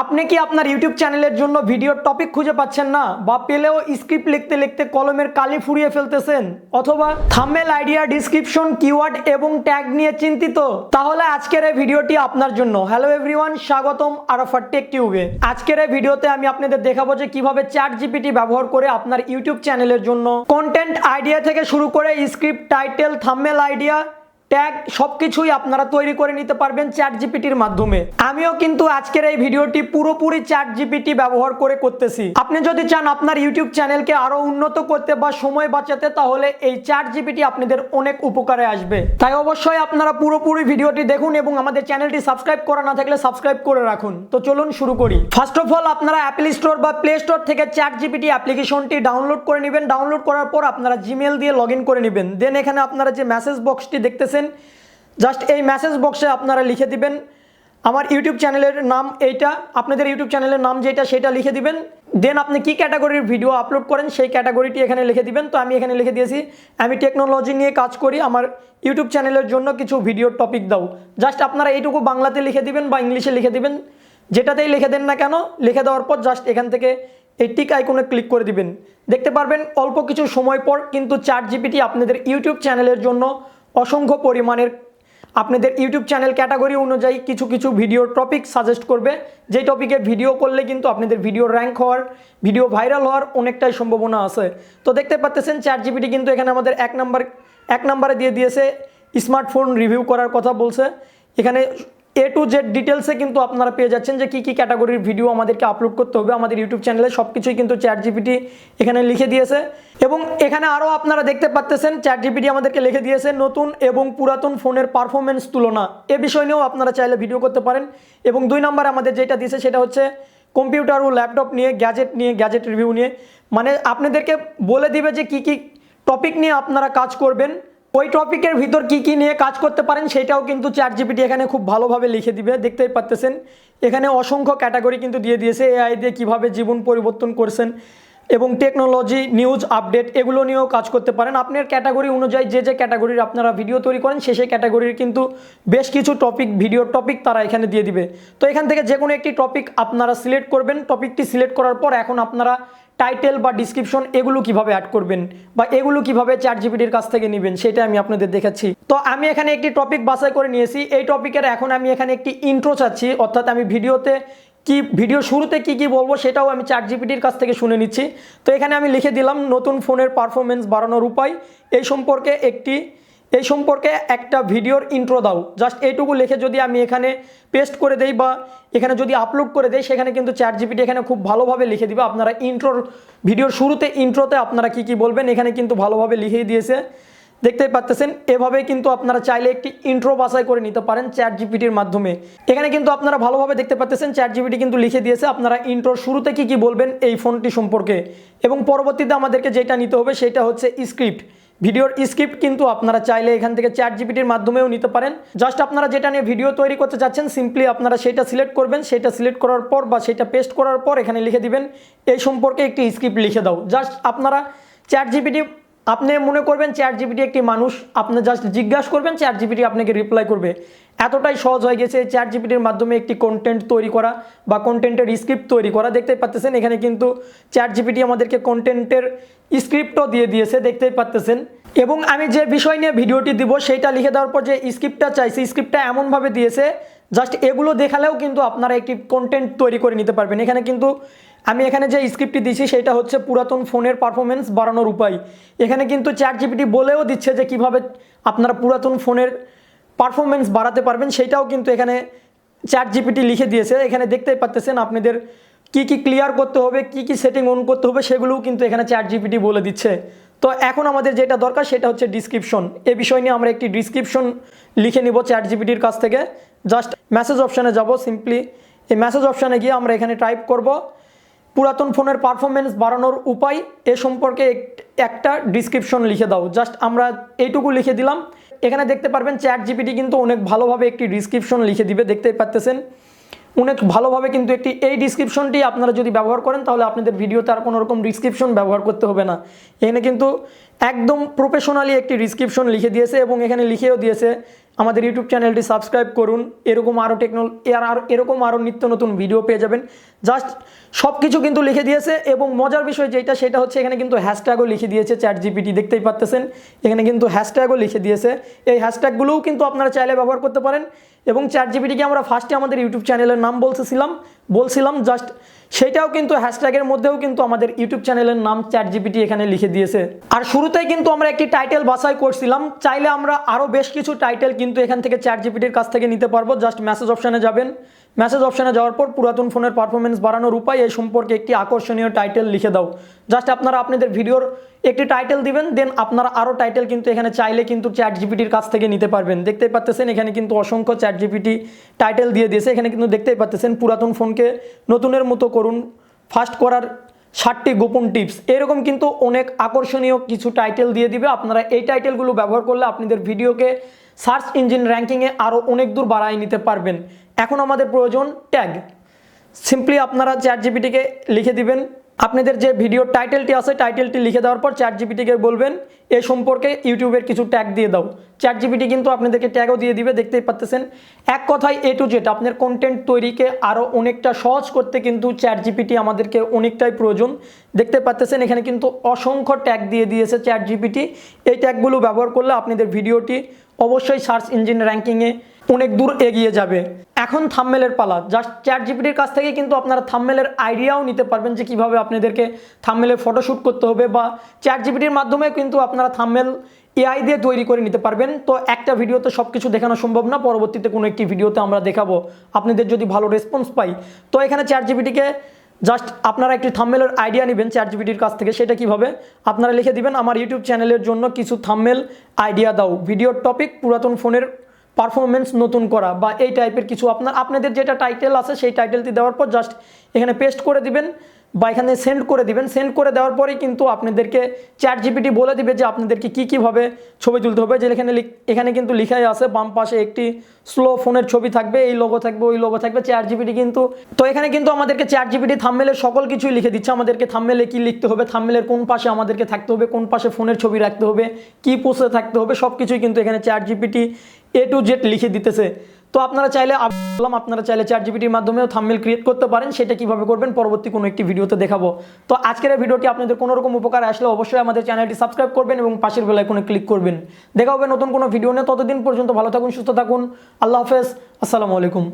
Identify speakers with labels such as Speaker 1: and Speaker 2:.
Speaker 1: আপনি কি আপনার ইউটিউব চ্যানেলের জন্য ভিডিওর টপিক খুঁজে পাচ্ছেন না? বা পেলেও স্ক্রিপ্ট লিখতে লিখতে কলমের কালি ফুরিয়ে ফেলতেছেন? অথবা থাম্বনেল আইডিয়া ডিসক্রিপশন কিওয়ার্ড এবং ট্যাগ নিয়ে চিন্তিত? তাহলে আজকের এই ভিডিওটি আপনার জন্য। হ্যালো এভরিওয়ান স্বাগতম আরাফার টেক টিউবে আজকের এই ভিডিওতে আমি আপনাদের দেখাবো যে কীভাবে চ্যাট জিপিটি ব্যবহার করে আপনার ইউটিউব চ্যানেলের জন্য কন্টেন্ট আইডিয়া থেকে শুরু করে script title thumbnail idea tag সবকিছুই আপনারা তৈরি করে নিতে পারবেন চ্যাট জিপিটির মাধ্যমে। আমিও কিন্তু আজকের এই ভিডিওটি পুরোপুরি চ্যাট জিপিটি ব্যবহার করে করতেছি। আপনি যদি চান আপনার ইউটিউব চ্যানেলকে আরও উন্নত করতে বা সময় বাঁচাতে, তাহলে এই চ্যাট জিপিটি আপনাদের অনেক উপকারে আসবে। তাই অবশ্যই আপনারা পুরোপুরি ভিডিওটি দেখুন এবং আমাদের চ্যানেলটি সাবস্ক্রাইব করা না থাকলে সাবস্ক্রাইব করে রাখুন। তো চলুন শুরু করি। ফার্স্ট অফ অল আপনারা অ্যাপল স্টোর বা প্লে স্টোর থেকে চ্যাট জিপিটি অ্যাপ্লিকেশনটি ডাউনলোড করে নেবেন। ডাউনলোড করার পর আপনারা জিমেল দিয়ে লগ করে নেবেন। দেন এখানে আপনারা যে মেসেজ বক্সটি দেখতেছেন জাস্ট এই মেসেজ বক্সে আপনারা লিখে দিবেন। আমার ইউটিউব চ্যানেলের নাম এইটা, আপনাদের ইউটিউব চ্যানেলের নাম যেটা, সেটা লিখে দিবেন। দেন আপনি কি ক্যাটাগরির ভিডিও আপলোড করেন, সেই ক্যাটাগরিটি এখানে লিখে দিবেন। তো আমি এখানে লিখে দিয়েছি, আমি টেকনোলজি নিয়ে কাজ করি, আমার ইউটিউব চ্যানেলের জন্য কিছু ভিডিও টপিক দাও। জাস্ট আপনারা এইটুকু বাংলাতে লিখে দিবেন বা ইংলিশে লিখে দিবেন। যেটাতেই লিখে দেন না কেন, লিখে দেওয়ার পর জাস্ট এখান থেকে এই টিক আইকনে ক্লিক করে দিবেন। দেখতে পারবেন, অল্প কিছু সময় পর কিন্তু চার জিপিটি আপনাদের ইউটিউব চ্যানেলের জন্য অসংখ্য পরিমাণের আপনাদের ইউটিউব চ্যানেল ক্যাটাগরি অনুযায়ী কিছু কিছু ভিডিও টপিক সাজেস্ট করবে। যে টপিকে ভিডিও করলে কিন্তু আপনাদের ভিডিও র্যাঙ্ক হওয়ার, ভিডিও ভাইরাল হওয়ার অনেকটাই সম্ভাবনা আছে। তো দেখতে পাচ্ছেন চ্যাট জিপিটি কিন্তু এখানে আমাদের এক নাম্বার, এক নাম্বারে দিয়ে দিয়েছে, স্মার্টফোন রিভিউ করার কথা বলছে। এখানে এ টু জেড ডিটেলসে কিন্তু আপনারা পেয়ে যাচ্ছেন যে কী কী ক্যাটাগরির ভিডিও আমাদেরকে আপলোড করতে হবে। আমাদের ইউটিউব চ্যানেলে সব কিছুই কিন্তু চ্যাট জিপিটি এখানে লিখে দিয়েছে। এবং এখানে আরও আপনারা দেখতে পাচ্তেছেন চ্যাট জিপিটি আমাদেরকে লিখে দিয়েছে নতুন এবং পুরাতন ফোনের পারফরমেন্স তুলনা। এ বিষয় নিয়েও আপনারা চাইলে ভিডিও করতে পারেন। এবং দুই নম্বরে আমাদের যেটা দিয়েছে সেটা হচ্ছে কম্পিউটার ও ল্যাপটপ নিয়ে গ্যাজেট নিয়ে গ্যাজেট রিভিউ নিয়ে। মানে আপনাদেরকে বলে দিবে যে কী কী টপিক নিয়ে আপনারা কাজ করবেন। ওই টপিকের ভিতর কি কি নিয়ে কাজ করতে পারেন সেটাও কিন্তু চ্যাট জিপিটি এখানে খুব ভালোভাবে লিখে দিবে। দেখতেই পাচ্তেছেন, এখানে অসংখ্য ক্যাটাগরি কিন্তু দিয়ে দিয়েছে এআই দিয়ে কীভাবে জীবন পরিবর্তন করছেন এবং টেকনোলজি নিউজ আপডেট এগুলো নিয়েও কাজ করতে পারেন। আপনার ক্যাটাগরি অনুযায়ী যে যে ক্যাটাগরির আপনারা ভিডিও তৈরি করেন, সে সেই ক্যাটাগরির কিন্তু বেশ কিছু টপিক ভিডিও টপিক তারা এখানে দিয়ে দিবে। তো এখান থেকে যে কোনো একটি টপিক আপনারা সিলেক্ট করবেন। টপিকটি সিলেক্ট করার পর এখন আপনারা টাইটেল বা ডিসক্রিপশন এগুলো কীভাবে অ্যাড করবেন বা এগুলো কীভাবে চ্যাট জিপিটির কাছ থেকে নেবেন সেটা আমি আপনাদের দেখাচ্ছি। তো আমি এখানে একটি টপিক বাছাই করে নিয়েছি। এই টপিকের এখন আমি এখানে একটি ইন্ট্রো চাচ্ছি। অর্থাৎ আমি ভিডিওতে কি, ভিডিও শুরুতে কি কি বলব সেটাও আমি চ্যাট জিপিটির কাছ থেকে শুনে নিচ্ছি। তো এখানে আমি লিখে দিলাম, নতুন ফোনের পারফরমেন্স বাড়ানোর উপায়। এই সম্পর্কে একটি এই সম্পর্কে একটা ভিডিওর ইন্ট্রো দাও। জাস্ট এইটুকু লিখে যদি আমি এখানে পেস্ট করে দেই বা এখানে যদি আপলোড করে দেই, সেখানে কিন্তু চ্যাট জিপিটি এখানে খুব ভালোভাবে লিখে দিবে। আপনারা ইন্ট্রোর ভিডিওর শুরুতে ইন্ট্রোতে আপনারা কি কি বলবেন, এখানে কিন্তু ভালোভাবে লিখেই দিয়েছে। দেখতেই পাচ্তেছেন? এভাবে কিন্তু আপনারা চাইলে একটি ইন্ট্রো বাছাই করে নিতে পারেন চ্যাট জিপিটির মাধ্যমে। এখানে কিন্তু আপনারা ভালোভাবে দেখতে পাচ্তেছেন চ্যাট জিপিটি কিন্তু লিখে দিয়েছে আপনারা ইন্ট্রোর শুরুতে কি কি বলবেন এই ফোনটি সম্পর্কে। এবং পরবর্তীতে আমাদেরকে যেটা নিতে হবে, সেটা হচ্ছে স্ক্রিপ্ট ভিডিওর স্ক্রিপ্ট কিন্তু আপনারা চাইলে এখান থেকে চ্যাট জিপিটির মাধ্যমেও নিতে পারেন। জাস্ট আপনারা যেটা নিয়ে ভিডিও তৈরি করতে চাচ্ছেন সিম্পলি আপনারা সেটা সিলেক্ট করবেন। সেটা সিলেক্ট করার পর বা সেটা পেস্ট করার পর এখানে লিখে দিবেন। এই সম্পর্কে একটি স্ক্রিপ্ট লিখে দাও। জাস্ট আপনারা চ্যাট জিপিটি আপনি মনে করবেন চ্যাট জিপিটি একটি মানুষ, আপনি জাস্ট জিজ্ঞাসা করবেন চ্যাট জিপিটি আপনাকে রিপ্লাই করবে। এতটাই সহজ হয়ে গেছে চ্যাট জিপিটির মাধ্যমে একটি কন্টেন্ট তৈরি করা বা কন্টেন্টের স্ক্রিপ্ট তৈরি করা। দেখতেই পাচ্তেছেন, এখানে কিন্তু চ্যাট জিপিটি আমাদেরকে কন্টেন্টের স্ক্রিপ্টও দিয়ে দিয়েছে, দেখতেই পাচ্তেছেন। এবং আমি যে বিষয় নিয়ে ভিডিওটি দিব সেইটা লিখে দেওয়ার পর যে স্ক্রিপ্টটা চাইছি স্ক্রিপ্টটা এমনভাবে দিয়েছে জাস্ট এগুলো দেখালেও কিন্তু আপনারা একটি কন্টেন্ট তৈরি করে নিতে পারবেন। এখানে কিন্তু আমি এখানে যে স্ক্রিপ্টটি দিচ্ছি সেটা হচ্ছে পুরাতন ফোনের পারফরমেন্স বাড়ানোর উপায়। এখানে কিন্তু চ্যাট জিপিটি বলেও দিচ্ছে যে কীভাবে আপনারা পুরাতন ফোনের পারফরমেন্স বাড়াতে পারবেন, সেটাও কিন্তু এখানে চ্যাট জিপিটি লিখে দিয়েছে। এখানে দেখতেই পাচ্তেছেন আপনাদের কি কি ক্লিয়ার করতে হবে, কি কি সেটিং অন করতে হবে, সেগুলোও কিন্তু এখানে চ্যাট জিপিটি বলে দিচ্ছে। তো এখন আমাদের যেটা দরকার, সেটা হচ্ছে ডিসক্রিপশন এ বিষয় নিয়ে আমরা একটি ডিসক্রিপশন লিখে নিব চ্যাট জিপিটির কাছ থেকে। জাস্ট মেসেজ অপশানে যাব সিম্পলি এই মেসেজ অপশানে গিয়ে আমরা এখানে টাইপ করব। পুরাতন ফোনের পারফরমেন্স বাড়ানোর উপায় এ সম্পর্কে এক- একটা ডিসক্রিপশন লিখে দাও। জাস্ট আমরা এইটুকু লিখে দিলাম। এখানে দেখতে পারবেন চ্যাট জিপিটি কিন্তু অনেক ভালোভাবে একটি ডিসক্রিপশন লিখে দিবে দেখতে পাচ্তেছেন অনেক ভালোভাবে কিন্তু একটি এই ডিসক্রিপশনটি আপনারা যদি ব্যবহার করেন, তাহলে আপনাদের ভিডিওতে আর কোনো রকম ডিসক্রিপশন ব্যবহার করতে হবে না। এখানে কিন্তু একদম প্রফেশনালি একটি ডিসক্রিপশন লিখে দিয়েছে এবং এখানে লিখেও দিয়েছে, আমাদের ইউটিউব চ্যানেলটি সাবস্ক্রাইব করুন। এরকম আরও টেকনোল এর আর, এরকম আরও নিত্য নতুন ভিডিও পেয়ে যাবেন। জাস্ট সব কিছু কিন্তু লিখে দিয়েছে এবং মজার বিষয় যেটা, সেটা হচ্ছে এখানে কিন্তু হ্যাশট্যাগও লিখে দিয়েছে চ্যাট জিপিটি দেখতেই পাচ্তেছেন এখানে কিন্তু হ্যাশট্যাগও লিখে দিয়েছে। এই হ্যাশট্যাগুলোও কিন্তু আপনারা চাইলে ব্যবহার করতে পারেন। এবং চ্যাট জিপিটিকে আমরা ফার্স্টে আমাদের ইউটিউব চ্যানেলের নাম বলতেছিলাম বলছিলাম জাস্ট সেটাও কিন্তু হ্যাশট্যাগের মধ্যেও কিন্তু আমাদের ইউটিউব চ্যানেলের নাম চ্যাট জিপিটি এখানে লিখে দিয়েছে। আর শুরুতেই কিন্তু আমরা একটি টাইটেল বাছাই করছিলাম, চাইলে আমরা আরও বেশ কিছু টাইটেল কিন্তু এখান থেকে চ্যাট জিপিটির কাছ থেকে নিতে পারব। জাস্ট মেসেজ অপশানে যাবেন। মেসেজ অপশানে যাওয়ার পর পুরাতন ফোনের পারফরমেন্স বাড়ানোর উপায় এই সম্পর্কে একটি আকর্ষণীয় টাইটেল লিখে দাও। জাস্ট আপনারা আপনাদের ভিডিওর একটি টাইটেল দিবেন দেন আপনারা আরও টাইটেল কিন্তু এখানে চাইলে কিন্তু চ্যাট জিপিটির কাছ থেকে নিতে পারবেন। দেখতেই পাচ্তেছেন এখানে কিন্তু অসংখ্য চ্যাট জিপিটি টাইটেল দিয়ে দিয়েছে। এখানে কিন্তু দেখতেই পাচ্তেছেন পুরাতন ফোনকে নতুনের মতো করুন। ফাস্ট করার ষাটটি গোপন টিপস এরকম কিন্তু অনেক আকর্ষণীয় কিছু টাইটেল দিয়ে দিবে। আপনারা এই টাইটেলগুলো ব্যবহার করলে আপনাদের ভিডিওকে সার্চ ইঞ্জিন র্যাঙ্কিংয়ে আরও অনেক দূর বাড়ায় নিতে পারবেন। এখন আমাদের প্রয়োজন ট্যাগ সিম্পলি আপনারা চ্যাট জিপিটিকে লিখে দিবেন। আপনাদের যে ভিডিওর টাইটেলটি আছে টাইটেলটি লিখে দেওয়ার পর চ্যাট জিপিটিকে বলবেন, এ সম্পর্কে ইউটিউবের কিছু ট্যাগ দিয়ে দাও। চ্যাট জিপিটি কিন্তু আপনাদেরকে ট্যাগও দিয়ে দিবে, দেখতেই পাচ্তেছেন। এক কথায় এ টু জেড আপনার কন্টেন্ট তৈরিকে আরও অনেকটা সহজ করতে কিন্তু চ্যাট জিপিটি আমাদেরকে অনেকটাই প্রয়োজন। দেখতে পাচ্তেছেন, এখানে কিন্তু অসংখ্য ট্যাগ দিয়ে দিয়েছে চ্যাট জিপিটি এই ট্যাগগুলো ব্যবহার করলে আপনাদের ভিডিওটি অবশ্যই সার্চ ইঞ্জিন র্যাঙ্কিংয়ে অনেক দূর এগিয়ে যাবে। এখন থাম্মেলের পালা। জাস্ট চ্যাট জিপিটির কাছ থেকে কিন্তু আপনারা থাম্মেলের আইডিয়াও নিতে পারবেন যে কীভাবে আপনাদেরকে থাম্মেলের ফটোশ্যুট করতে হবে বা চ্যাট জিপিটির মাধ্যমে কিন্তু আপনারা থাম্মেল এআই দিয়ে তৈরি করে নিতে পারবেন। তো একটা ভিডিওতে সব কিছু দেখানো সম্ভব না। পরবর্তীতে কোনো একটি ভিডিওতে আমরা দেখাবো। আপনাদের যদি ভালো রেসপন্স পাই। তো এখানে চ্যাট জিপিটিকে জাস্ট আপনারা একটি থাম্মেলের আইডিয়া নেবেন চ্যাট জিপিটির কাছ থেকে। সেটা কীভাবে? আপনারা লিখে দিবেন, আমার ইউটিউব চ্যানেলের জন্য কিছু থাম্মেল আইডিয়া দাও। ভিডিওর টপিক পুরাতন ফোনের পারফরমেন্স নতুন করা বা এই টাইপের কিছু আপনার, আপনাদের যেটা টাইটেল আছে সেই টাইটেলটি দেওয়ার পর জাস্ট এখানে পেস্ট করে দিবেন বা এখানে সেন্ড করে দিবেন। সেন্ড করে দেওয়ার পরেই কিন্তু আপনাদেরকে চ্যাট জিপিটি বলে দিবে যে আপনাদেরকে কী কীভাবে ছবি তুলতে হবে। যে এখানে এখানে কিন্তু লিখাই আছে, বাম পাশে একটি স্লো ফোনের ছবি থাকবে, এই লোগো থাকবে, ওই লোগো থাকবে চ্যাট জিপিটি কিন্তু, তো এখানে কিন্তু আমাদেরকে চ্যাট জিপিটি থাম্মেলের সকল কিছুই লিখে দিচ্ছে। আমাদেরকে থাম্মেলে কি লিখতে হবে থাম্মেলের কোন পাশে আমাদেরকে থাকতে হবে, কোন পাশে ফোনের ছবি রাখতে হবে, কি পোস্টে থাকতে হবে সব কিছুই কিন্তু এখানে chat GPT A to Z লিখে দিতেছে। তো আপনারা চাইলে বললাম, আপনারা চাইলে চার জিবিটির মাধ্যমেও থাম্মেল ক্রিয়েট করতে পারেন, সেটা কীভাবে করবেন পরবর্তী কোনো একটি ভিডিওতে দেখাবো। তো আজকের ভিডিওটি আপনাদের কোনো রকম উপকার আসলে অবশ্যই আমাদের চ্যানেলটি সাবস্ক্রাইব করবেন এবং পাশের বেলায় কোনো ক্লিক করবেন। দেখা হবে নতুন কোনো ভিডিও নিয়ে, ততদিন পর্যন্ত ভালো থাকুন, সুস্থ থাকুন। আল্লাহ হাফেজ। আসসালামু আলাইকুম।